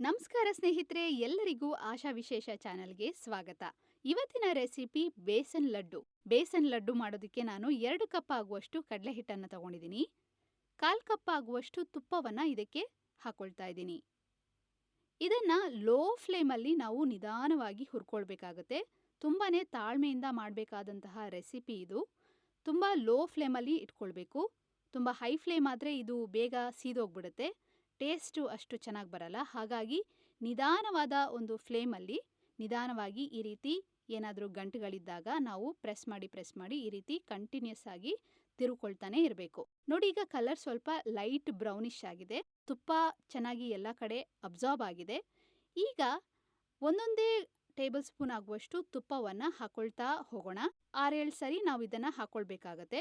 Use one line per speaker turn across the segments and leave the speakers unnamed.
ನಮಸ್ಕಾರ ಸ್ನೇಹಿತರೆ, ಎಲ್ಲರಿಗೂ ಆಶಾ ವಿಶೇಷ ಚಾನಲ್ಗೆ ಸ್ವಾಗತ. ಇವತ್ತಿನ ರೆಸಿಪಿ ಬೇಸನ್ ಲಡ್ಡು. ಬೇಸನ್ ಲಡ್ಡು ಮಾಡೋದಕ್ಕೆ ನಾನು ಎರಡು ಕಪ್ ಆಗುವಷ್ಟು ಕಡಲೆ ಹಿಟ್ಟನ್ನು ತಗೊಂಡಿದ್ದೀನಿ. ಕಾಲು ಕಪ್ ಆಗುವಷ್ಟು ತುಪ್ಪವನ್ನು ಇದಕ್ಕೆ ಹಾಕೊಳ್ತಾ ಇದ್ದೀನಿ. ಇದನ್ನು ಲೋ ಫ್ಲೇಮಲ್ಲಿ ನಾವು ನಿಧಾನವಾಗಿ ಹುರ್ಕೊಳ್ಬೇಕಾಗತ್ತೆ. ತುಂಬಾ ತಾಳ್ಮೆಯಿಂದ ಮಾಡಬೇಕಾದಂತಹ ರೆಸಿಪಿ ಇದು. ತುಂಬ ಲೋ ಫ್ಲೇಮಲ್ಲಿ ಇಟ್ಕೊಳ್ಬೇಕು. ತುಂಬ ಹೈ ಫ್ಲೇಮ್ ಆದರೆ ಇದು ಬೇಗ ಸೀದೋಗ್ಬಿಡುತ್ತೆ. ಟೇಸ್ಟು ಅಷ್ಟು ಚೆನ್ನಾಗಿ ಬರಲ್ಲ. ಹಾಗಾಗಿ ನಿಧಾನವಾದ ಒಂದು ಫ್ಲೇಮಲ್ಲಿ ನಿಧಾನವಾಗಿ ಈ ರೀತಿ ಏನಾದರೂ ಗಂಟುಗಳಿದ್ದಾಗ ನಾವು ಪ್ರೆಸ್ ಮಾಡಿ ಪ್ರೆಸ್ ಮಾಡಿ ಈ ರೀತಿ ಕಂಟಿನ್ಯೂಸ್ ಆಗಿ ತಿರುಕೊಳ್ತಾನೆ ಇರಬೇಕು. ನೋಡಿ, ಈಗ ಕಲರ್ ಸ್ವಲ್ಪ ಲೈಟ್ ಬ್ರೌನಿಶ್ ಆಗಿದೆ. ತುಪ್ಪ ಚೆನ್ನಾಗಿ ಎಲ್ಲ ಕಡೆ ಅಬ್ಸಾರ್ಬ್ ಆಗಿದೆ. ಈಗ ಒಂದೊಂದೇ ಟೇಬಲ್ ಸ್ಪೂನ್ ಆಗುವಷ್ಟು ತುಪ್ಪವನ್ನು ಹಾಕೊಳ್ತಾ ಹೋಗೋಣ. ಆರೇಳು ಸರಿ ನಾವು ಇದನ್ನು ಹಾಕೊಳ್ಬೇಕಾಗತ್ತೆ.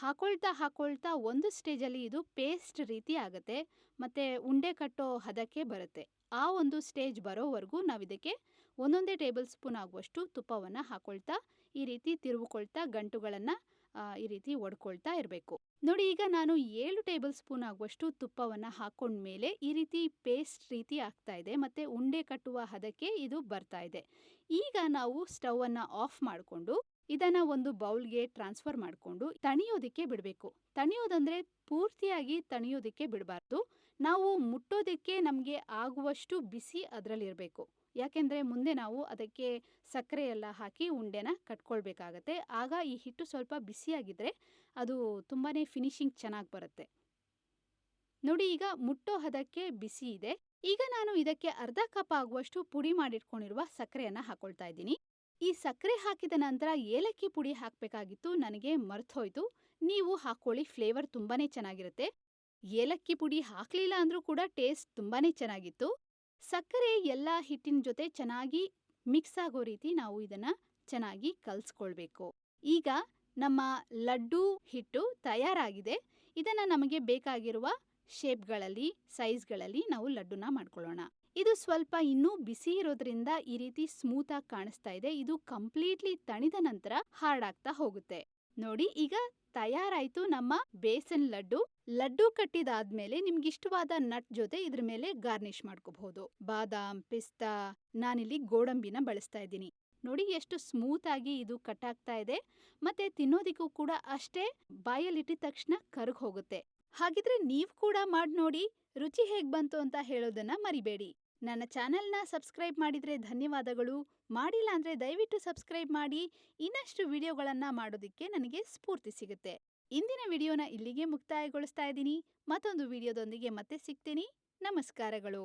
ಹಾಕೊಳ್ತಾ ಹಾಕೊಳ್ತಾ ಒಂದು ಸ್ಟೇಜಲ್ಲಿ ಇದು ಪೇಸ್ಟ್ ರೀತಿ ಆಗುತ್ತೆ. ಮತ್ತು ಉಂಡೆ ಕಟ್ಟೋ ಹದಕ್ಕೆ ಬರುತ್ತೆ. ಆ ಒಂದು ಸ್ಟೇಜ್ ಬರೋವರೆಗೂ ನಾವು ಇದಕ್ಕೆ ಒಂದೊಂದೇ ಟೇಬಲ್ ಸ್ಪೂನ್ ಆಗುವಷ್ಟು ತುಪ್ಪವನ್ನು ಹಾಕೊಳ್ತಾ, ಈ ರೀತಿ ತಿರುವುಕೊಳ್ತಾ, ಗಂಟುಗಳನ್ನು ಈ ರೀತಿ ಒಡ್ಕೊಳ್ತಾ ಇರಬೇಕು. ನೋಡಿ, ಈಗ ನಾನು ಏಳು ಟೇಬಲ್ ಸ್ಪೂನ್ ಆಗುವಷ್ಟು ತುಪ್ಪವನ್ನು ಹಾಕೊಂಡ್ಮೇಲೆ ಈ ರೀತಿ ಪೇಸ್ಟ್ ರೀತಿ ಆಗ್ತಾ ಇದೆ. ಮತ್ತು ಉಂಡೆ ಕಟ್ಟುವ ಹದಕ್ಕೆ ಇದು ಬರ್ತಾ ಇದೆ. ಈಗ ನಾವು ಸ್ಟವನ್ನು ಆಫ್ ಮಾಡಿಕೊಂಡು ಇದನ್ನ ಒಂದು ಬೌಲ್ಗೆ ಟ್ರಾನ್ಸ್ಫರ್ ಮಾಡಿಕೊಂಡು ತಣಿಯೋದಿಕ್ಕೆ ಬಿಡಬೇಕು. ತಣಿಯೋದಂದ್ರೆ ಪೂರ್ತಿಯಾಗಿ ತಣಿಯೋದಿಕ್ಕೆ ಬಿಡಬಾರ್ದು. ನಾವು ಮುಟ್ಟೋದಿಕ್ಕೆ ನಮಗೆ ಆಗುವಷ್ಟು ಬಿಸಿ ಅದರಲ್ಲಿರಬೇಕು. ಯಾಕೆಂದ್ರೆ ಮುಂದೆ ನಾವು ಅದಕ್ಕೆ ಸಕ್ಕರೆ ಎಲ್ಲ ಹಾಕಿ ಉಂಡೆನ ಕಟ್ಕೊಳ್ಬೇಕಾಗತ್ತೆ. ಆಗ ಈ ಹಿಟ್ಟು ಸ್ವಲ್ಪ ಬಿಸಿಯಾಗಿದ್ರೆ ಅದು ತುಂಬಾ ಫಿನಿಶಿಂಗ್ ಚೆನ್ನಾಗಿ ಬರುತ್ತೆ. ನೋಡಿ ಈಗ ಮುಟ್ಟೋ ಹದಕ್ಕೆ ಬಿಸಿ ಇದೆ. ಈಗ ನಾನು ಇದಕ್ಕೆ ಅರ್ಧ ಕಪ್ ಆಗುವಷ್ಟು ಪುಡಿ ಮಾಡಿಟ್ಕೊಂಡಿರುವ ಸಕ್ಕರೆಯನ್ನು ಹಾಕೊಳ್ತಾ ಇದ್ದೀನಿ. ಈ ಸಕ್ಕರೆ ಹಾಕಿದ ನಂತರ ಏಲಕ್ಕಿ ಪುಡಿ ಹಾಕಬೇಕಾಗಿತ್ತು, ನನಗೆ ಮರ್ತೋಯ್ತು. ನೀವು ಹಾಕೊಳ್ಳಿ ಫ್ಲೇವರ್ ತುಂಬಾನೇ ಚೆನ್ನಾಗಿರುತ್ತೆ. ಏಲಕ್ಕಿ ಪುಡಿ ಹಾಕಲಿಲ್ಲ ಅಂದ್ರೂ ಕೂಡ ಟೇಸ್ಟ್ ತುಂಬಾನೇ ಚೆನ್ನಾಗಿತ್ತು. ಸಕ್ಕರೆ ಎಲ್ಲ ಹಿಟ್ಟಿನ ಜೊತೆ ಚೆನ್ನಾಗಿ ಮಿಕ್ಸ್ ಆಗೋ ರೀತಿ ನಾವು ಇದನ್ನ ಚೆನ್ನಾಗಿ ಕಲಿಸ್ಕೊಳ್ಬೇಕು. ಈಗ ನಮ್ಮ ಲಡ್ಡು ಹಿಟ್ಟು ತಯಾರಾಗಿದೆ. ಇದನ್ನ ನಮಗೆ ಬೇಕಾಗಿರುವ ಶೇಪ್ಗಳಲ್ಲಿ, ಸೈಜ್ಗಳಲ್ಲಿ ನಾವು ಲಡ್ಡುನ ಮಾಡ್ಕೊಳ್ಳೋಣ. ಇದು ಸ್ವಲ್ಪ ಇನ್ನೂ ಬಿಸಿ ಇರೋದ್ರಿಂದ ಈ ರೀತಿ ಸ್ಮೂತಾಗಿ ಕಾಣಿಸ್ತಾ ಇದೆ. ಇದು ಕಂಪ್ಲೀಟ್ಲಿ ತಣಿದ ನಂತರ ಹಾರ್ಡ್ ಆಗ್ತಾ ಹೋಗುತ್ತೆ. ನೋಡಿ, ಈಗ ತಯಾರಾಯ್ತು ನಮ್ಮ ಬೇಸನ್ ಲಡ್ಡು. ಲಡ್ಡು ಕಟ್ಟಿದಾದ್ಮೇಲೆ ನಿಮ್ಗೆ ಇಷ್ಟವಾದ ನಟ್ ಜೊತೆ ಇದ್ರ ಮೇಲೆ ಗಾರ್ನಿಶ್ ಮಾಡ್ಕೋಬಹುದು. ಬಾದಾಮ್, ಪಿಸ್ತಾ, ನಾನಿಲ್ಲಿ ಗೋಡಂಬಿನ ಬಳಸ್ತಾ ಇದ್ದೀನಿ. ನೋಡಿ, ಎಷ್ಟು ಸ್ಮೂತ್ ಆಗಿ ಇದು ಕಟ್ ಆಗ್ತಾ ಇದೆ. ಮತ್ತೆ ತಿನ್ನೋದಿಕ್ಕೂ ಕೂಡ ಅಷ್ಟೇ ಬಾಯಲ್ಲಿಟ್ಟಿದ ತಕ್ಷಣ ಕರ್ಗ್ ಹೋಗುತ್ತೆ. ಹಾಗಿದ್ರೆ ನೀವು ಕೂಡ ಮಾಡಿ ನೋಡಿ ರುಚಿ ಹೇಗ್ ಬಂತು ಅಂತ ಹೇಳೋದನ್ನ ಮರಿಬೇಡಿ. ನನ್ನ ಚಾನೆಲ್ನ ಸಬ್ಸ್ಕ್ರೈಬ್ ಮಾಡಿದ್ರೆ ಧನ್ಯವಾದಗಳು. ಮಾಡಿಲ್ಲ ಅಂದ್ರೆ ದಯವಿಟ್ಟು ಸಬ್ಸ್ಕ್ರೈಬ್ ಮಾಡಿ. ಇನ್ನಷ್ಟು ವಿಡಿಯೋಗಳನ್ನ ಮಾಡೋದಿಕ್ಕೆ ನನಗೆ ಸ್ಫೂರ್ತಿ ಸಿಗುತ್ತೆ. ಇಂದಿನ ವಿಡಿಯೋನ ಇಲ್ಲಿಗೆ ಮುಕ್ತಾಯಗೊಳಿಸ್ತಾ ಇದ್ದೀನಿ. ಮತ್ತೊಂದು ವಿಡಿಯೋದೊಂದಿಗೆ ಮತ್ತೆ ಸಿಗ್ತೀನಿ. ನಮಸ್ಕಾರಗಳು.